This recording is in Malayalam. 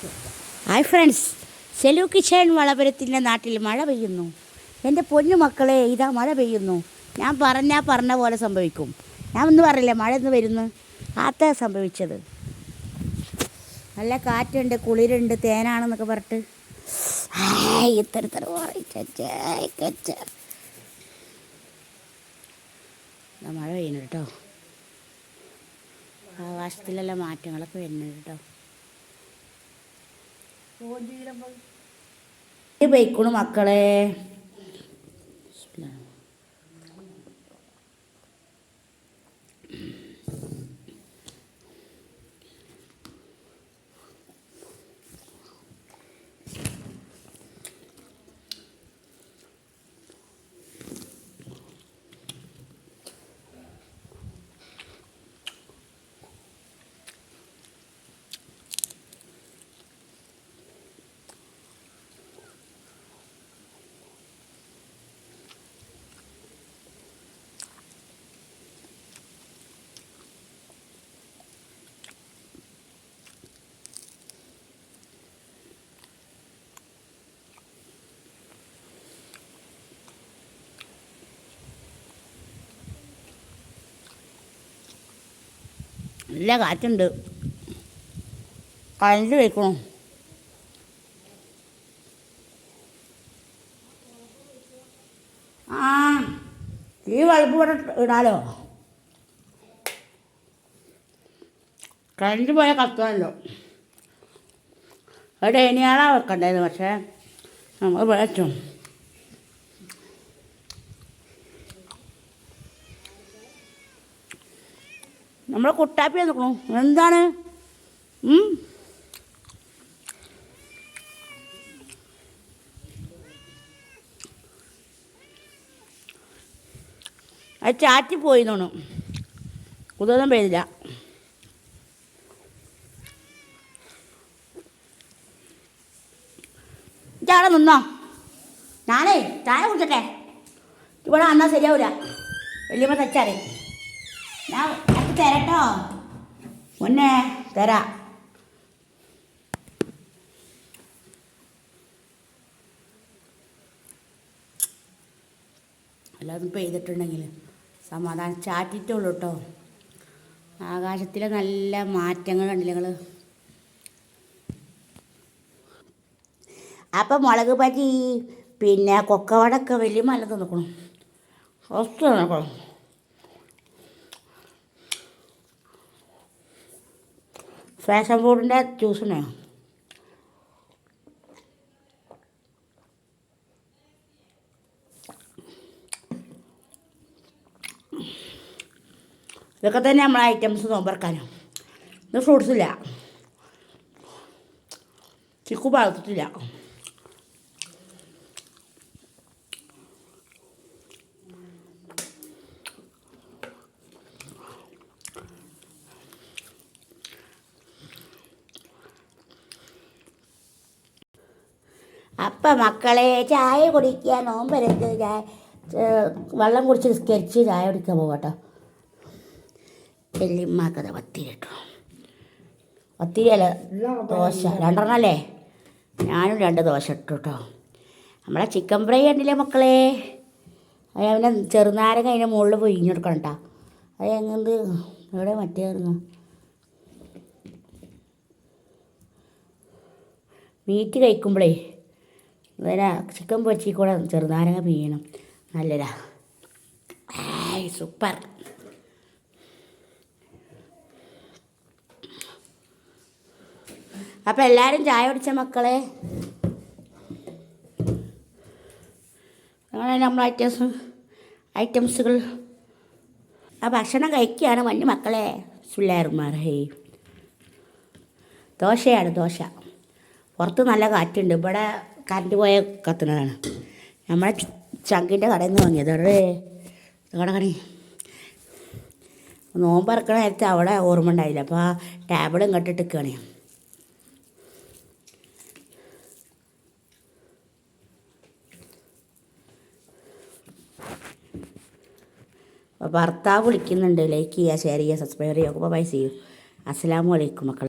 Hi friends. സെലു കിഷൻ വളപുരത്തിന്റെ നാട്ടിൽ മഴ പെയ്യുന്നു. എന്റെ പൊന്നു മക്കളെ ഇതാ മഴ പെയ്യുന്നു. ഞാൻ പറഞ്ഞാൽ പറഞ്ഞ പോലെ സംഭവിക്കും. ഞാൻ ഒന്നും പറയില്ലേ മഴ എന്ന് വരുന്നു. ആത്ത സംഭവിച്ചത്. നല്ല കാറ്റുണ്ട് കുളിരുണ്ട് തേനാണെന്നൊക്കെ പറഞ്ഞിട്ട്. ഇത്ര മഴ പെയ്യുന്നു കേട്ടോ. ആകാശത്തിലെല്ലാം മാറ്റങ്ങളൊക്കെ വരുന്നുണ്ട് കേട്ടോ. ബൈക്കണു മക്കളെ നല്ല കാറ്റുണ്ട്. കറണ്ട് വയ്ക്കണം ആ ഈ വളപ്പ് ഇവിടെ ഇടാലോ? കറണ്ട് പോയാൽ കത്തുമല്ലോ അവിടെ ഇനിയാളാ വെക്കണ്ടത് പക്ഷേ നമ്മൾ വിളച്ചും. നമ്മൾ കുട്ടാപ്പി നോക്കണു. എന്താണ്? അത് ചാറ്റി പോയി തോന്നും കുതൊന്നും പെയ്തില്ല. ചാടെ നിന്നോ? ഞാനേ ചായ കുടിച്ചട്ടെ? ഇവിടെ അന്നാ ശരിയാവില്ല വലിയമ്മ തച്ചാറേ ഞാൻ തരട്ടോ? മുന്നേ തരാ. എല്ലാവരും പെയ്തിട്ടുണ്ടെങ്കിൽ സമാധാനം ചാറ്റിട്ടുള്ളൂ കേട്ടോ ആകാശത്തിലെ നല്ല മാറ്റങ്ങൾ കണ്ടില്ല നിങ്ങൾ അപ്പം മുളക് പറ്റി പിന്നെ കൊക്കവടൊക്കെ വലിയ മല ഒത്ത നിൽക്കണം ഫാഷൻ ഫുഡിന്റെ ജ്യൂസിനെ ഇതൊക്കെ തന്നെ നമ്മളെ ഐറ്റംസ് നോമ്പറക്കാനോ. ഇത് ഫ്രൂട്ട്സ് ഇല്ല ചിക്കു വളർത്തിട്ടില്ല അപ്പം മക്കളെ ചായ കുടിക്കുക നോമ്പരത്ത് ചായ വെള്ളം കുടിച്ച് നിസ്കരിച്ച് ചായ കുടിക്കാൻ പോകട്ടോ എല്ലിമ്മക്കത് പത്തിരി കേട്ടോ പത്തിരി അല്ല ദോശ. രണ്ടെണ്ണം അല്ലേ? ഞാനും രണ്ട് ദോശ ഇട്ടു കേട്ടോ നമ്മളെ ചിക്കൻ ഫ്രൈ കണ്ടില്ലേ മക്കളെ? അതിനെ ചെറുനാരങ്ങ അതിന്റെ മുകളിൽ പൊയിഞ്ഞു കൊടുക്കണം കേട്ടോ അത് എങ്ങനെ എവിടെ മറ്റേന്നു മീറ്റ് കഴിക്കുമ്പോഴേ അതിനാ ചിക്കൻ പൊരിച്ചിൽ കൂടെ ചെറുനാരങ്ങ പിഴിയണം. നല്ലതാ. സൂപ്പർ അപ്പം എല്ലാവരും ചായ കുടിച്ച മക്കളെ? അങ്ങനെ നമ്മൾ ഐറ്റംസ് ഐറ്റംസുകൾ ആ ഭക്ഷണം കഴിക്കുകയാണ് മഞ്ഞ് മക്കളെ. സുല്ലാറുമാർ ഹേ ദോശയാണ് ദോശ. പുറത്ത് നല്ല കാറ്റുണ്ട്. ഇവിടെ കറണ്ട് പോയ കത്തുന്നതാണ്. നമ്മളെ ചങ്കിന്റെ കടയിൽ നിന്ന് വാങ്ങിയത് അവിടെ കട. നോമ്പ് നോമ്പറക്കണ നേരത്തെ അവിടെ ഓർമ്മ ഉണ്ടായില്ല. അപ്പോൾ ആ ടേബിൾ ഇങ്ങോട്ട് അപ്പോൾ ഭർത്താവ് വിളിക്കുന്നുണ്ട്. ലൈക്ക് ചെയ്യുക ഷെയർ ചെയ്യുക സബ്സ്ക്രൈബ് ചെയ്യുക. അപ്പോൾ പൈസ ചെയ്യൂ അസ്സാം വലൈക്കും മക്കൾ